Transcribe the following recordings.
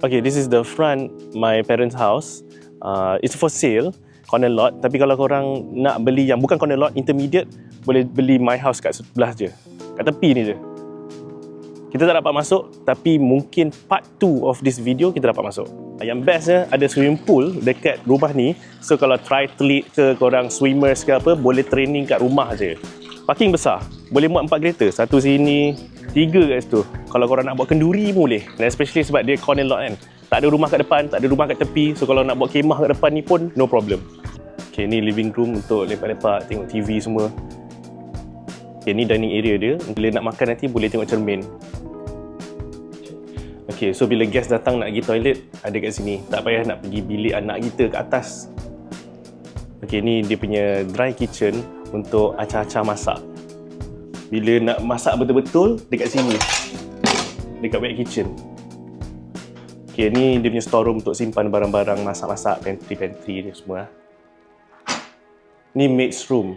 Okay, this is the front my parents' house. Uh, it's for sale, corner lot. Tapi kalau korang nak beli yang bukan corner lot, intermediate, boleh beli my house kat sebelah je. Kat tepi ni je. Kita tak dapat masuk, tapi mungkin part 2 of this video kita dapat masuk. Yang bestnya ada swimming pool dekat rumah ni. So kalau triathlete ke korang swimmers ke apa, boleh training kat rumah je. Parking besar. Boleh muat 4 kereta. Satu sini, tiga kat situ. Kalau korang nak buat kenduri pun boleh. And especially sebab dia corner lot kan. Tak ada rumah kat depan, tak ada rumah kat tepi. So kalau nak buat kemah kat depan ni pun no problem. Okay, ni living room untuk lepak-lepak, tengok TV semua. Okay, ni dining area dia. Bila nak makan nanti boleh tengok cermin. Okay, so bila guest datang nak pergi toilet, ada kat sini. Tak payah nak pergi bilik anak kita kat atas. Okay, ni dia punya dry kitchen untuk acah-acah masak. Bila nak masak betul-betul, dekat sini. Dekat wet kitchen. Okay, ni dia punya storeroom untuk simpan barang-barang masak-masak, pantry-pantry dia semua. Ni maid's room.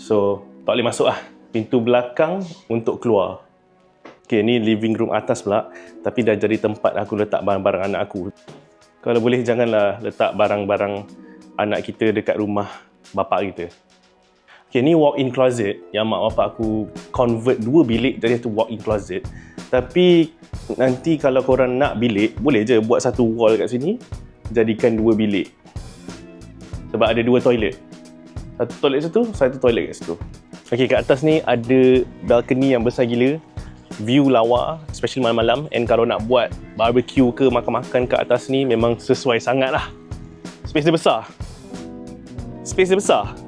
So, tak boleh masuk lah. Pintu belakang untuk keluar. Okay, ni living room atas pula. Tapi dah jadi tempat aku letak barang-barang anak aku. Kalau boleh, janganlah letak barang-barang anak kita dekat rumah bapak kita. Okay, ni walk-in closet yang mak bapak aku convert dua bilik jadi satu walk-in closet. Tapi nanti kalau korang nak bilik, boleh je buat satu wall kat sini, jadikan dua bilik. Sebab ada dua toilet. Satu toilet situ, satu toilet kat situ. Okay, kat atas ni ada balcony yang besar gila. View lawa, especially malam-malam. And kalau nak buat barbecue ke makan-makan kat atas ni memang sesuai sangat lah. Space dia besar. Space dia besar.